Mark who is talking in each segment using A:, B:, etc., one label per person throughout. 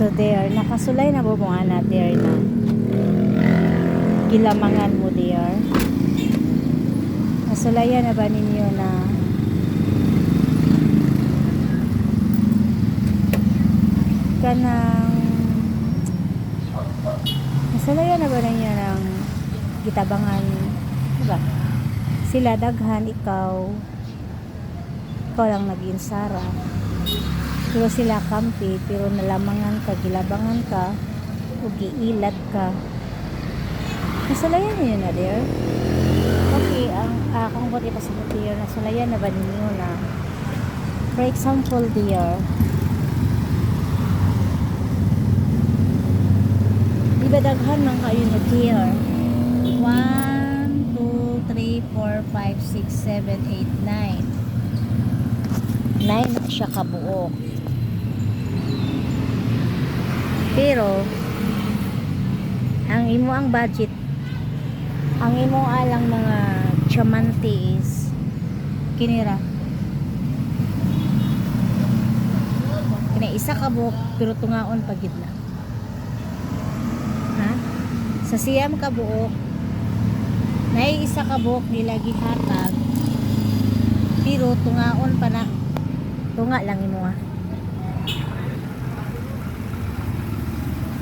A: So there, nakasulay na bubunga na there na. Gilamangan mo there. Nasulayan na ba ninyo na kanang nasulayan na ba ninyo ng gitabangan diba? sila daghan ikaw ikaw lang naging sara pero sila kampi pero nalamangan ka gilabangan ka o giilad ka. Nasulayan niyo na there okay ang uh, kung ba't ipasabot there nasulayan na ba ninyo na for example there di ba daghan man kayo na there 1, 2, 3, 4, 5, 6, 7, 8, 9 9 na siya kabuo pero ang imo ang budget ang imo alang mga chamante is kinira. Kina isa ka buok pero tungaon pagid na. Ha? Sa siyam ka buok nay isa ka buok nila gihatag pero tungaon pa na. Tunga lang imo ah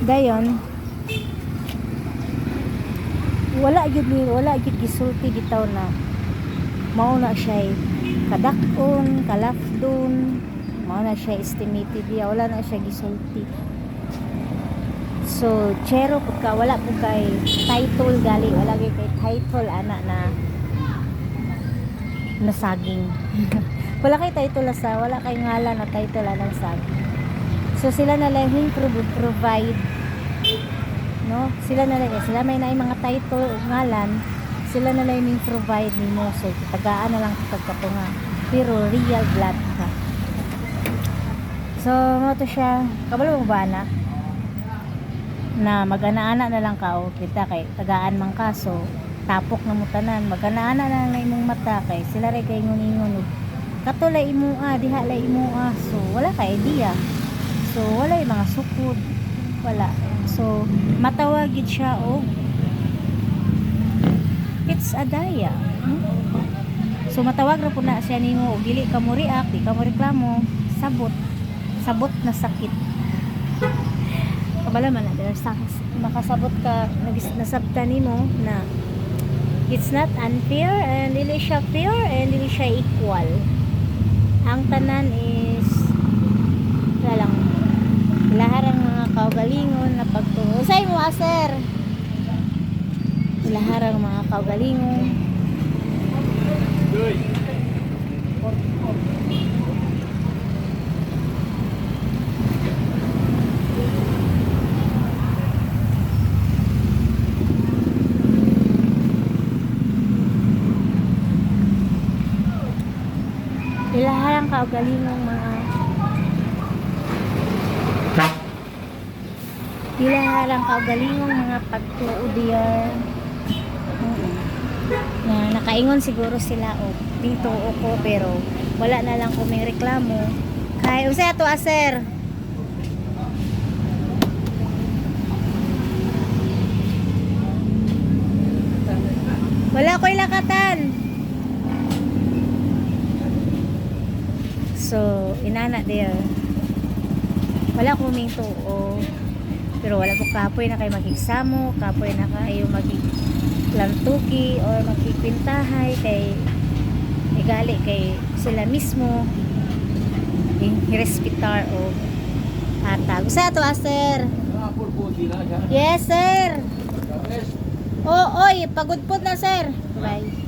A: dayon wala gyud ni wala gyud gisulti bitaw na. Mao na siya kadakon kalafdon mao na siya estimated ya wala na siya gisulti. So chero pud wala pud kay title gali wala gyud kay title ana na nasaging wala kay title sa wala kay ngalan na title anang saging. So sila na lang provide no? Sila na lang sila may na mga title ug ngalan. Sila na lang yung provide nimo so tagaan na lang pagkatunga. Pero real blood ka. So mo to siya? Kabalo mo ba na na magana-ana na lang ka o kita kay tagaan man ka so tapok na mo tanan. Magana-ana na lang na imong mata kay sila ray kay nguningon ug katulay imo ah diha lay imo ah. So wala ka idea. So wala yung mga sukod wala. So matawagid siya og it's a daya. Hmm? so matawag ra po na siya nimo og dili ka mo react di ka mo reklamo. Sabot. Sabot na sakit. Kabala man na there sa makasabot ka nasabtan nimo na it's not unfair and dili siya fair and dili siya equal. Ang tanan is wala kaugalingon na pagtungo say mo aser laharang mga kaugalingon. Ilaharang kaugalingon mga ilaharang kaugalingong mga pagtuod diyan. Na nakaingon siguro sila o dito o ko pero wala na lang kuming reklamo. Kay usa to aser wala ko'y lakatan. So inana there wala ko ming tuo pero wala ko kapoy na kayo magigsamo kapoy na kayo magiglantuki or magpipintahay kay igali kay sila mismo. I-respetar o hatag sa to sir. Yes sir. Oh oy pagudpod na sir. Bye